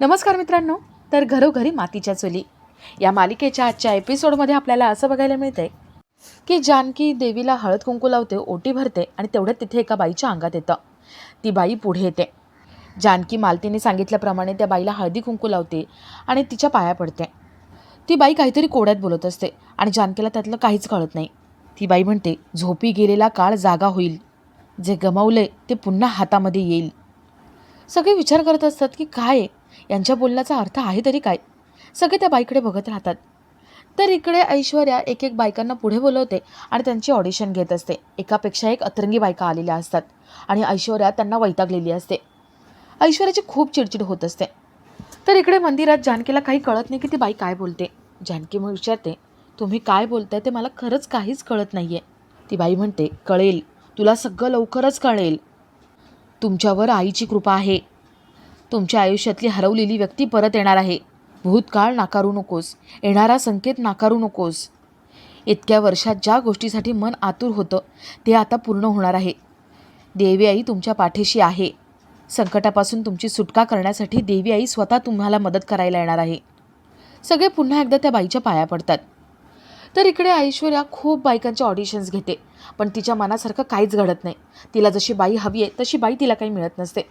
नमस्कार मित्रांनो तर घरोघरी मातीच्या चुली. या मालिकेच्या आजच्या एपिसोडमध्ये आपल्याला असं बघायला मिळतंय की जानकी देवीला हळद कुंकू लावते ओटी भरते आणि तेवढ्यात तिथे एका बाईच्या अंगात येतं. ती बाई पुढे येते. जानकी मालतीने सांगितल्याप्रमाणे त्या बाईला हळदी कुंकू लावते आणि तिच्या पाया पडते. ती बाई काहीतरी कोड्यात बोलत असते आणि जानकीला त्यातलं काहीच कळत नाही. ती बाई म्हणते झोपी गेलेला काळ जागा होईल. जे गमावले ते पुन्हा हातामध्ये येईल. सगळे विचार करत असतात की काय यांच्या बोलण्याचा अर्थ आहे तरी काय? सगळे त्या बाईकडे बघत राहतात. तर इकडे ऐश्वर्या एक एक बायकांना पुढे बोलवते आणि त्यांची ऑडिशन घेत असते. एकापेक्षा एक अतरंगी बायका आलेल्या असतात आणि ऐश्वर्या त्यांना वैतागलेली असते. ऐश्वर्याची खूप चिडचिड होत असते. तर इकडे मंदिरात जानकीला काही कळत नाही की ती बाई काय बोलते. जानकी मग विचारते तुम्ही काय बोलताय? ते मला खरंच काहीच कळत नाही आहे ती बाई म्हणते कळेल. तुला सगळं लवकरच कळेल. तुमच्यावर आईची कृपा आहे. तुमच्या आयुष्यातली हरवलेली व्यक्ती परत येणार आहे. भूतकाळ नाकारू नकोस. येणारा संकेत नाकारू नकोस. इतक्या वर्षात ज्या गोष्टीसाठी मन आतुर होतं ते आता पूर्ण होणार आहे. देवी आई तुमच्या पाठीशी आहे. संकटापासून तुमची सुटका करण्यासाठी देवी आई स्वतः तुम्हाला मदत करायला येणार आहे. सगळे पुन्हा एकदा त्या बाईच्या पाया पडतात. तर इकडे ऐश्वर्या खूप बायकांचे ऑडिशन्स घेते पण तिच्या मनासारखं काहीच घडत नाही. तिला जशी बाई हवी आहे तशी बाई तिला काही मिळत नसते.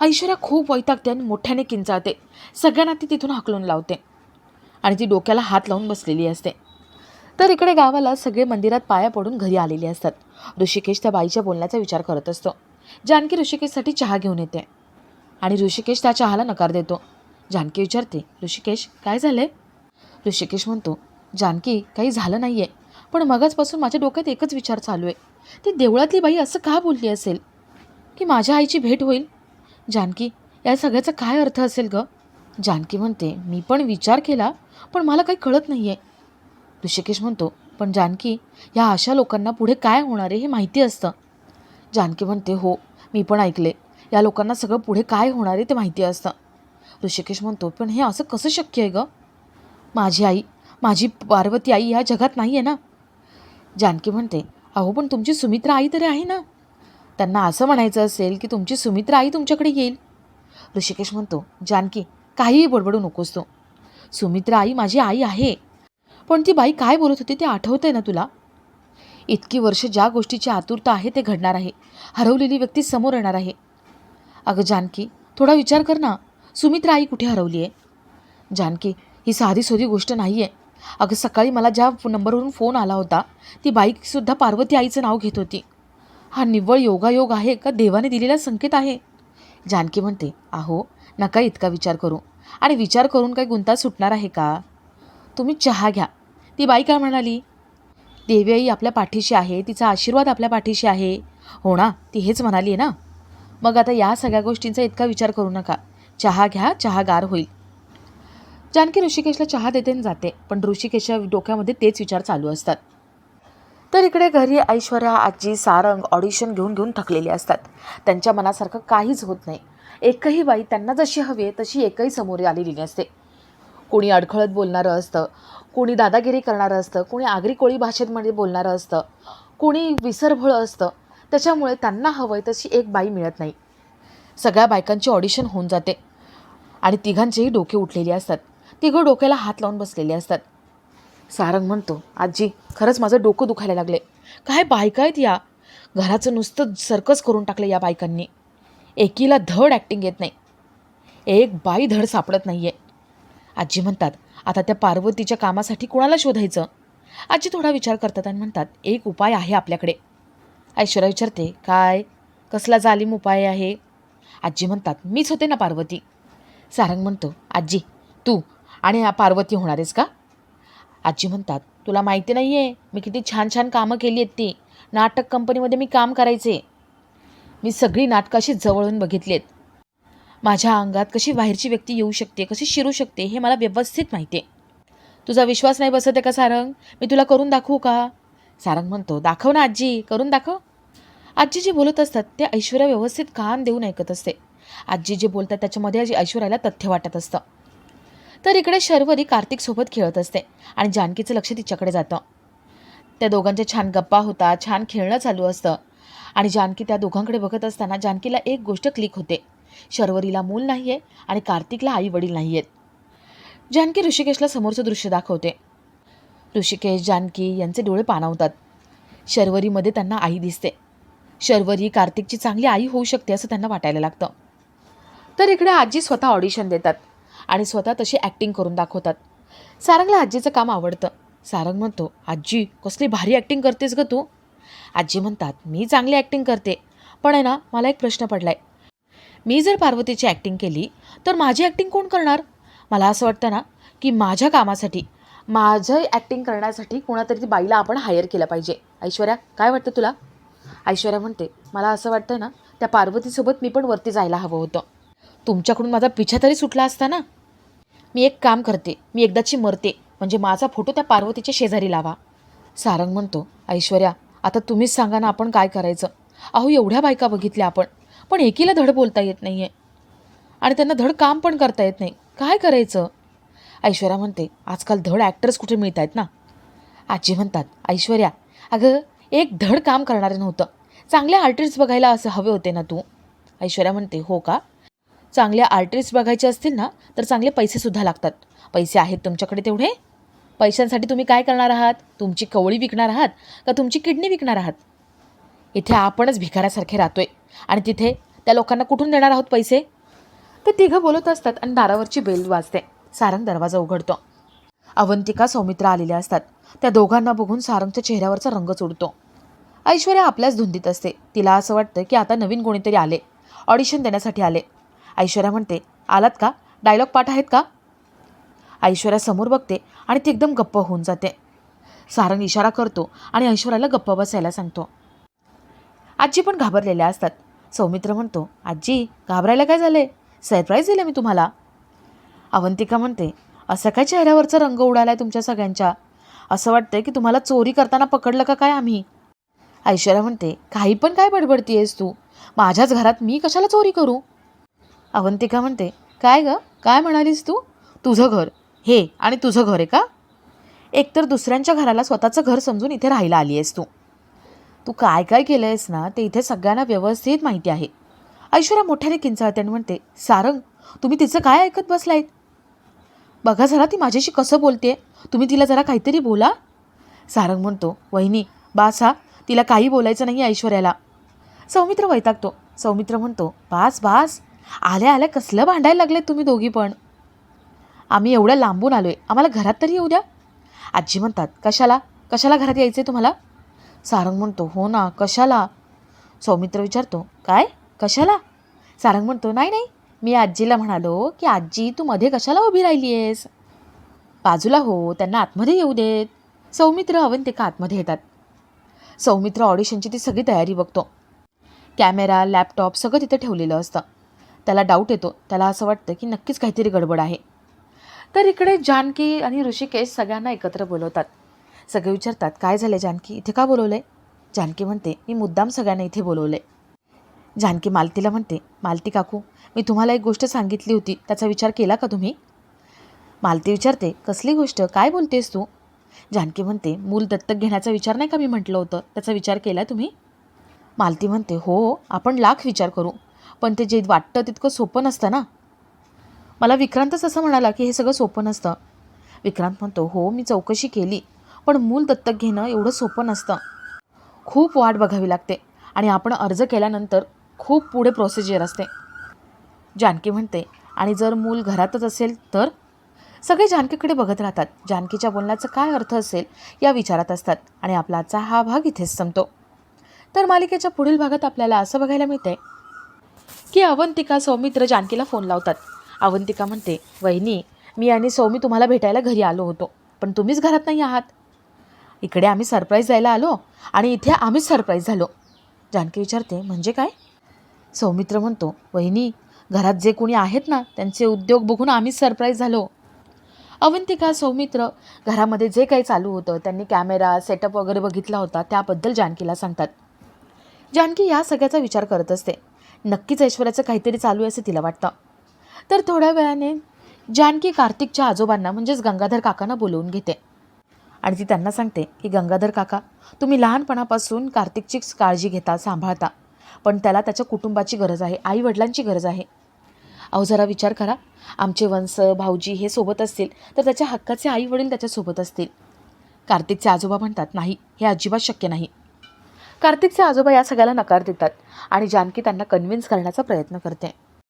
ऐश्वर्या खूप वैतागते आणि मोठ्याने किंचाळते. सगळ्यांना ती तिथून हाकलून लावते. आणि ती डोक्याला हात लावून बसलेली असते. तर इकडे गावाला सगळे मंदिरात पाया पडून घरी आलेले असतात. ऋषिकेश त्या बाईच्या बोलण्याचा विचार करत असतो. जानकी ऋषिकेशसाठी चहा घेऊन येते. आणि ऋषिकेश त्या चहाला नकार देतो. जानकी विचारते ऋषिकेश काय झालंय? ऋषिकेश म्हणतो जानकी काही झालं नाही आहे पण मगाचपासून माझ्या डोक्यात एकच विचार चालू आहे. ती देवळातली बाई असं का बोलली असेल? की माझ्या आईची भेट होईल? जानकी या सगळ्याचा काय अर्थ असेल ग? जानकी म्हणते मी पण विचार केला पण मला काही कळत नाही आहे ऋषिकेश म्हणतो पण जानकी या अशा लोकांना पुढे काय होणार आहे हे माहिती असतं. जानकी म्हणते हो मी पण ऐकले. या लोकांना सगळं पुढे काय होणार आहे ते माहिती असतं. ऋषिकेश म्हणतो पण हे असं कसं शक्य आहे ग? माझी आई माझी पार्वती आई या जगात नाही आहे ना? जानकी म्हणते अहो पण तुमची सुमित्रा आई तरी आहे ना? त्यांना असं म्हणायचं असेल की तुमची सुमित्रा आई तुमच्याकडे येईल. ऋषिकेश म्हणतो जानकी काहीही बडबडू नकोस तो. सुमित्रा आई माझी आई आहे. पण ती बाई काय बोलत होती ते आठवतंय ना तुला? इतकी वर्ष ज्या गोष्टीची आतुरता आहे ते घडणार आहे. हरवलेली व्यक्ती समोर येणार आहे. अगं जानकी थोडा विचार कर ना. सुमित्रा आई कुठे हरवली आहे? जानकी ही साधी सोधी गोष्ट नाही आहे अगं सकाळी मला ज्या नंबरवरून फोन आला होता ती बाईकसुद्धा पार्वती आईचं नाव घेत होती. हा निव्वळ योगायोग आहे का देवाने दिलेला संकेत आहे? जानकी म्हणते आहो नका इतका विचार करू. आणि विचार करून काही गुंता सुटणार आहे का? तुम्ही चहा घ्या. ती बाई काय म्हणाली? देवी आई आपल्या पाठीशी आहे तिचा आशीर्वाद आपल्या पाठीशी आहे. हो ना ती हेच म्हणाली आहे ना. मग आता या सगळ्या गोष्टींचा इतका विचार करू नका. चहा घ्या चहा गार होईल. जानकी ऋषिकेशला चहा देते आणि जाते पण ऋषिकेशच्या डोक्यामध्ये तेच विचार चालू असतात. तर इकडे घरी ऐश्वर्या आजी सारंग ऑडिशन घेऊन घेऊन थकलेली असतात. त्यांच्या मनासारखं काहीच होत नाही. एकही बाई त्यांना जशी हवी आहे तशी एकही समोर आलेली नसते. कोणी अडखळत बोलणारं असतं कोणी दादागिरी करणारं असतं कोणी आगरी कोळी भाषेमध्ये बोलणारं असतं कोणी विसरभोळं असतं. त्याच्यामुळे त्यांना हवं आहे तशी एक बाई मिळत नाही. सगळ्या बायकांची ऑडिशन होऊन जाते. आणि तिघांचेही डोके उठलेले असतात. तिघं डोक्याला हात लावून बसलेले असतात. सारंग म्हणतो आजी खरंच माझं डोकं दुखायला लागले काय बायका आहेत या? घराचं नुसतं सर्कस करून टाकलं या बायकांनी. एकीला धड ॲक्टिंग येत नाही. एक बाई धड सापडत नाही आहे आजी म्हणतात आता त्या पार्वतीच्या कामासाठी कोणाला शोधायचं? आजी थोडा विचार करतात आणि म्हणतात एक उपाय आहे आपल्याकडे. ऐश्वर्या विचारते काय? कसला जालिम उपाय आहे? आजी म्हणतात मीच होते ना पार्वती. सारंग म्हणतो आजी तू आणि पार्वती होणार आहेस का? आजी म्हणतात तुला माहिती नाही आहे मी किती छान छान कामं केली आहेत ती. नाटक कंपनीमध्ये मी काम करायचे. मी सगळी नाटकं अशी जवळून बघितली आहेत माझ्या अंगात कशी बाहेरची व्यक्ती येऊ शकते कशी शिरू शकते हे मला व्यवस्थित माहिती आहे तुझा विश्वास नाही बसत आहे का सारंग? मी तुला करून दाखवू का? सारंग म्हणतो दाखव ना आजी करून दाखव. आजी जे बोलत असतात ते ऐश्वर्या व्यवस्थित कान देऊन ऐकत असते. आजी जे बोलतात त्याच्यामध्ये आजी ऐश्वर्याला तथ्य वाटत असतं. तर इकडे शर्वरी कार्तिकसोबत खेळत असते आणि जानकीचं लक्ष तिच्याकडे जातं. त्या दोघांच्या छान गप्पा होतात छान खेळणं चालू असतं. आणि जानकी त्या दोघांकडे बघत असताना जानकीला एक गोष्ट क्लिक होते. शर्वरीला मूल नाही आहे आणि कार्तिकला आई वडील नाही आहेत जानकी ऋषिकेशला समोरचं दृश्य दाखवते. ऋषिकेश जानकी यांचे डोळे पाणावतात. शर्वरीमध्ये त्यांना आई दिसते. शर्वरी कार्तिकची चांगली आई होऊ शकते असं त्यांना वाटायला लागतं. तर इकडे आजी स्वतः ऑडिशन देतात. आणि स्वतः तशी ॲक्टिंग करून दाखवतात. सारंगला आजीचं काम आवडतं. सारंग म्हणतो आजी कसली भारी ॲक्टिंग करतेस ग तू. आजी म्हणतात मी चांगली ॲक्टिंग करते. पण आहे ना मला एक प्रश्न पडला आहे मी जर पार्वतीची ॲक्टिंग केली तर माझी ॲक्टिंग कोण करणार? मला असं वाटतं ना की माझ्या कामासाठी माझं ॲक्टिंग करण्यासाठी कोणातरी ती बाईला आपण हायर केलं पाहिजे. ऐश्वर्या काय वाटतं तुला? ऐश्वर्या म्हणते मला असं वाटतं ना त्या पार्वतीसोबत मी पण वरती जायला हवं होतं. तुमच्याकडून माझा पिछा तरी सुटला असता ना? मी एक काम करते मी एकदाची मरते. म्हणजे माझा फोटो त्या पार्वतीच्या शेजारी लावा. सारंग म्हणतो ऐश्वर्या आता तुम्हीच सांगा ना आपण काय करायचं. अहो एवढ्या बायका बघितल्या आपण. पण एकीला धड बोलता येत नाही आहे आणि त्यांना धड काम पण करता येत नाही. काय करायचं? ऐश्वर्या म्हणते आजकाल धड ॲक्टर्स कुठे मिळत आहेत ना? आजी म्हणतात ऐश्वर्या अगं एक धड काम करणारे नव्हतं. चांगले आर्टिस्ट बघायला असं हवे होते ना तू? ऐश्वर्या म्हणते हो का? चांगल्या आर्टिस्ट बघायचे असतील ना तर चांगले पैसेसुद्धा लागतात. पैसे आहेत तुमच्याकडे तेवढे? पैशांसाठी तुम्ही काय करणार आहात? तुमची कवळी विकणार आहात का तुमची किडनी विकणार आहात? इथे आपणच भिकाऱ्यासारखे राहतोय. आणि तिथे त्या लोकांना कुठून देणार आहोत पैसे? ते तिघं बोलत असतात आणि दारावरची बेल वाजते. सारंग दरवाजा उघडतो. अवंतिका सौमित्रा आलेल्या असतात. त्या दोघांना बघून सारंगच्या चेहऱ्यावरचा रंग उडतो ऐश्वर्या आपल्याच धुंदीत असते. तिला असं वाटतं की आता नवीन कोणीतरी आले. ऑडिशन देण्यासाठी आले. ऐश्वर्या म्हणते आलात का? डायलॉग पाठ आहेत का? ऐश्वर्या समोर बघते आणि ती एकदम गप्प होऊन जाते. सारंग इशारा करतो आणि ऐश्वर्याला गप्प बसायला सांगतो. आजी पण घाबरलेल्या असतात. सौमित्र म्हणतो आजी घाबरायला काय झाले सरप्राईज दिलं मी तुम्हाला. अवंतिका म्हणते असं काय चेहऱ्यावरचा रंग उडालाय तुमच्या सगळ्यांच्या? असं वाटतंय की तुम्हाला चोरी करताना पकडलं का काय आम्ही? ऐश्वर्या म्हणते काही पण काय बडबडतीयेस तू? माझ्याच घरात मी कशाला चोरी करू? अवंतिका म्हणते काय ग? काय म्हणालीस तू? तुझं घर. हे आणि तुझं घर आहे का? एकतर दुसऱ्यांच्या घराला स्वतःचं घर समजून इथे राहायला आली आहेस तू. तू काय काय केलं आहेस ना ते इथे सगळ्यांना व्यवस्थित माहिती आहे. ऐश्वर्या मोठ्याने किंचाळते आणि म्हणते सारंग तुम्ही तिचं काय ऐकत बसलायत? बघा जरा ती माझ्याशी कसं बोलते तुम्ही तिला जरा काहीतरी बोला. सारंग म्हणतो वहिनी बास हा तिला काही बोलायचं नाही ऐश्वर्याला. सौमित्र वैतागतो. सौमित्र म्हणतो बास बास आल्या आल्या कसलं भांडायला लागले तुम्ही दोघी पण? आम्ही एवढं लांबून आलो आहे आम्हाला घरात तरी येऊ द्या. आजी म्हणतात कशाला? कशाला घरात यायचं आहे तुम्हाला? सारंग म्हणतो हो ना कशाला? सौमित्र विचारतो काय? कशाला? सारंग म्हणतो नाही नाही. मी आजीला म्हणालो की आजी तू मध्ये कशाला उभी राहिली आहेस? बाजूला हो त्यांना आतमध्ये येऊ देत. सौमित्र अवंतिका आतमध्ये येतात. सौमित्र ऑडिशनची ती सगळी तयारी बघतो. कॅमेरा लॅपटॉप सगळं तिथं ठेवलेलं असतं. त्याला डाऊट येतो. त्याला असं वाटतं की नक्कीच काहीतरी गडबड आहे. तर इकडे जानकी आणि ऋषिकेश सगळ्यांना एकत्र बोलवतात. सगळे विचारतात काय झालं जानकी? इथे का बोलवलं जानकी म्हणते मी मुद्दाम सगळ्यांना इथे बोलवलं जानकी मालतीला म्हणते मालती काकू मी तुम्हाला एक गोष्ट सांगितली होती. त्याचा विचार केला का तुम्ही? मालती विचारते कसली गोष्ट? काय बोलतेस तू? जानकी म्हणते मूल दत्तक घेण्याचा विचार नाही का मी म्हटलं होतं? त्याचा विचार केला तुम्ही? मालती म्हणते हो, हो आपण लाख विचार करू. पण ते जे वाटतं तितकं सोपं नसतं ना. मला विक्रांतच असं म्हणाला की हे सगळं सोपं नसतं. विक्रांत म्हणतो हो मी चौकशी केली पण मूल दत्तक घेणं एवढं सोपं नसतं. खूप वाट बघावी लागते आणि आपण अर्ज केल्यानंतर खूप पुढे प्रोसिजर असते. जानकी म्हणते आणि जर मूल घरातच असेल तर? सगळे जानकीकडे बघत राहतात. जानकीच्या बोलण्याचा काय अर्थ असेल या विचारात असतात आणि आपला आजचा हा भाग इथेच संपतो. तर मालिकेच्या पुढील भागात आपल्याला असं बघायला मिळते की अवंतिका सौमित्र जानकीला फोन लावतात. अवंतिका म्हणते वहिनी मी आणि सौमी तुम्हाला भेटायला घरी आलो होतो पण तुम्हीच घरात नाही आहात. इकडे आम्ही सरप्राईज द्यायला आलो आणि इथे आम्हीच सरप्राईज झालो. जानकी विचारते म्हणजे काय? सौमित्र म्हणतो वहिनी घरात जे कोणी आहेत ना त्यांचे उद्योग बघून आम्हीच सरप्राईज झालो. अवंतिका सौमित्र घरामध्ये जे काही चालू होतं त्यांनी कॅमेरा सेटअप वगैरे बघितला होता त्याबद्दल जानकीला सांगतात. जानकी या सगळ्याचा विचार करत असते. नक्कीच ऐश्वर्याचं काहीतरी चालू आहे असं तिला वाटतं. तर थोड्या वेळाने जानकी कार्तिकच्या आजोबांना म्हणजेच गंगाधर काकांना बोलवून घेते. आणि ती त्यांना सांगते की गंगाधर काका तुम्ही लहानपणापासून कार्तिकची काळजी घेता सांभाळता. पण त्याला त्याच्या कुटुंबाची गरज आहे आई वडिलांची गरज आहे. अहो जरा विचार करा. आमचे वंश भाऊजी हे सोबत असतील तर त्याच्या हक्काचे आई वडील त्याच्यासोबत असतील. कार्तिकचे आजोबा म्हणतात नाही हे अजिबात शक्य नाही. कार्तिकचे आजोबा या सगळ्याला नकार देतात आणि जानकी त्यांना कन्व्हिन्स करण्याचा प्रयत्न करते.